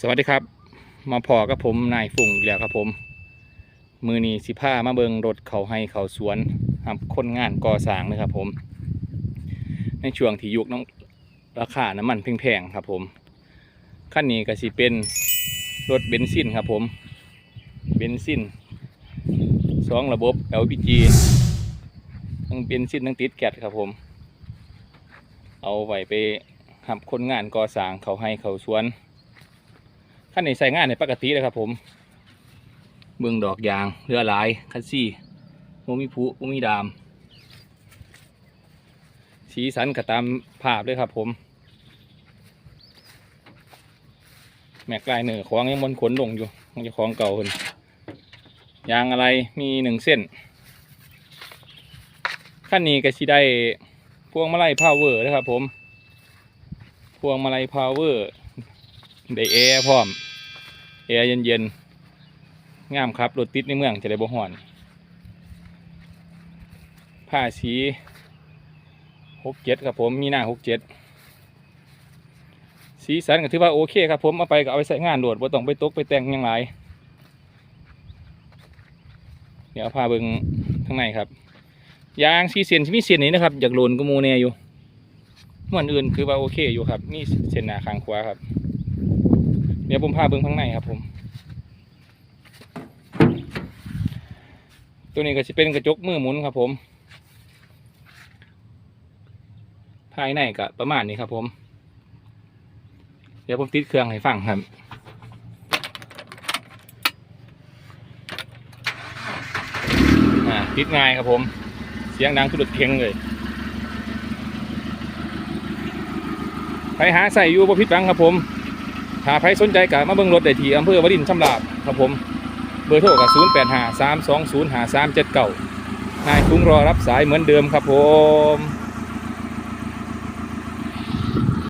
สวัสดีครับ มาพอกับผมนายฝุ่งอีกแล้วครับผม มือนี้สิผ้ามาเบิงรถเขาให้เขาสวนทำคนงานก่อสร้างนะครับผม ในช่วงที่ยุคน้องราคาน้ำมันแพงๆครับผมขั้นนี้ก็สิเป็นรถเบนซินครับผมเบนซินสองระบบ LPG ทั้งเบนซินทั้งติดแก๊สครับผม เอาไว้ไปทำคนงานก่อสร้างเขาให้เขาสวน ขั้นนี้ใส่งานในปกติเลยครับ ผมเบื้องดอกยางเรือหลายคันซี่โมมีผุโมมีดาม สีสันก็ตามภาพเลยครับ ผม แม็กลายเนื้อของยังบนขนลงอยู่มันจะของเก่าคนยางอะไรมีหนึ่งเส้นขั้นนี้ก็สิได้พวงมาลัยพาวเวอร์นะครับผม พวงมาลัยพาวเวอร์ ได้แอร์พร้อมแอร์เย็นๆงามครับรถติดในเมืองจะได้บ่ฮ้อน ผ้าสีหกเจ็ดครับผมมีหน้าหกเจ็ดสีสันก็ถือว่าโอเคครับผมเอาไปก็เอาไปใส่งานโดดบ่ต้องไปตกไปแต่งยังหลายเดี๋ยวพาเบิ่งข้างในครับยางสีเส้นมีเส้นนี้นะครับอยากโลนก็มูแน่อยู่ม่วนอื่นคือว่าโอเคอยู่ครับนี่เส้นหนาข้างขวาครับ เดี๋ยวผมพาเบิ้งข้างในครับผม ตัวนี้ก็จะเป็นกระจกมือหมุนครับผม ภายในก็ประมาณนี้ครับผม เดี๋ยวผมติดเครื่องให้ฟังครับติดง่ายครับผม เสียงดังสุดเค็งเลยไปหาใส่อยู่บ่ผิดหวังครับผม ถ้าใครสนใจก็มาเบิ่งรถได้ที่อำเภอวดินชำราบครับผม เบอร์โทรก็0 8 5 3 2 0 5 3 7 9นายคุ้งรอรับสายเหมือนเดิมครับผม